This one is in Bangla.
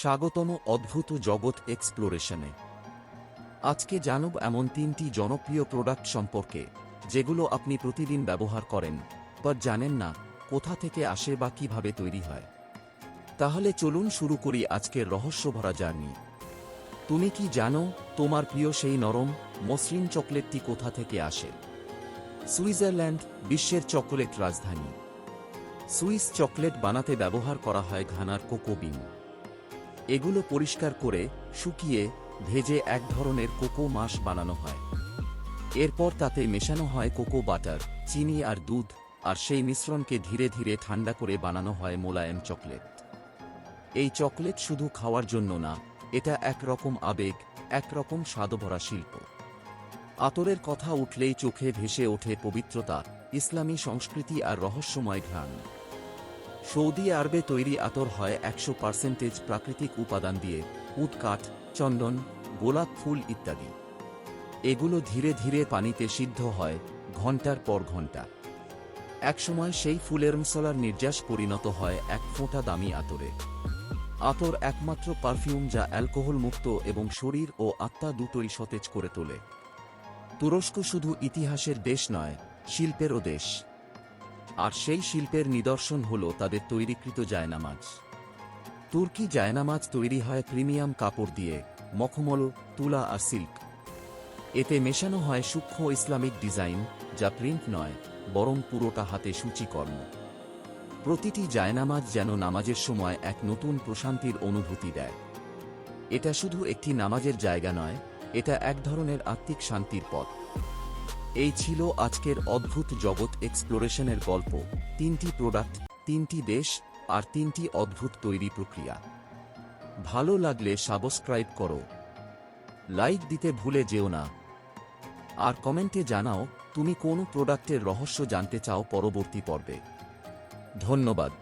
স্বাগতম অদ্ভুত জগৎ এক্সপ্লোরেশনে। আজকে জানব এমন তিনটি জনপ্রিয় প্রোডাক্ট সম্পর্কে, যেগুলো আপনি প্রতিদিন ব্যবহার করেন, বা জানেন না কোথা থেকে আসে বা কীভাবে তৈরি হয়। তাহলে চলুন শুরু করি আজকের রহস্যভরা জার্নি। তুমি কি জানো তোমার প্রিয় সেই নরম, মসৃণ চকলেটটি কোথা থেকে আসে? সুইজারল্যান্ড, বিশ্বের চকোলেট রাজধানী। সুইস চকলেট বানাতে ব্যবহার করা হয় ঘানার কোকো বিন এগুলো পরিষ্কার করে শুকিয়ে ভেজে এক ধরনের কোকো মাস বানানো হয়। এরপর তাতে মেশানো হয় কোকো বাটার, চিনি আর দুধ, আর সেই মিশ্রণকে ধীরে ধীরে ঠান্ডা করে বানানো হয় মোলায়েম চকলেট। এই চকলেট শুধু খাওয়ার জন্য না, এটা একরকম আবেগ, একরকম স্বাদভরা শিল্প। আতরের কথা উঠলেই চোখে ভেসে ওঠে পবিত্রতা, ইসলামী সংস্কৃতি আর রহস্যময় ঘ্রাণ। সৌদি আরবে তৈরি আতর হয় একশো পার্সেন্টেজ প্রাকৃতিক উপাদান দিয়ে, উট, কাঠ, চন্দন, গোলাপ ফুল ইত্যাদি। এগুলো ধীরে ধীরে পানিতে সিদ্ধ হয় ঘণ্টার পর ঘণ্টা। একসময় সেই ফুলের মশলার নির্যাস পরিণত হয় এক ফোঁটা দামি আতরে। আতর একমাত্র পারফিউম যা অ্যালকোহল মুক্ত এবং শরীর ও আত্মা দুটোই সতেজ করে তোলে। তুরস্ক শুধু ইতিহাসের দেশ নয়, শিল্পেরও দেশ। আর সেই শিল্পের নিদর্শন হল তাদের তৈরিকৃত জায়নামাজ। তুর্কি জায়নামাজ তৈরি হয় প্রিমিয়াম কাপড় দিয়ে, মখমল, তুলা আর সিল্ক। এতে মেশানো হয় সূক্ষ্ম ইসলামিক ডিজাইন, যা প্রিন্ট নয়, বরং পুরোটা হাতে সূচিকর্ম। প্রতিটি জায়নামাজ যেন নামাজের সময় এক নতুন প্রশান্তির অনুভূতি দেয়। এটা শুধু একটি নামাজের জায়গা নয়, এটা এক ধরনের আত্মিক শান্তির পথ। এই ছিল আজকের অদ্ভুত জগৎ এক্সপ্লোরেশনের গল্প। তিনটি প্রোডাক্ট তিনটি দেশ, আর তিনটি অদ্ভুত তৈরি প্রক্রিয়া। ভালো লাগলে সাবস্ক্রাইব করো। লাইক দিতে ভুলে যেও না। আর কমেন্টে জানাও, তুমি কোন প্রোডাক্টের রহস্য জানতে চাও পরবর্তী পর্বে। ধন্যবাদ।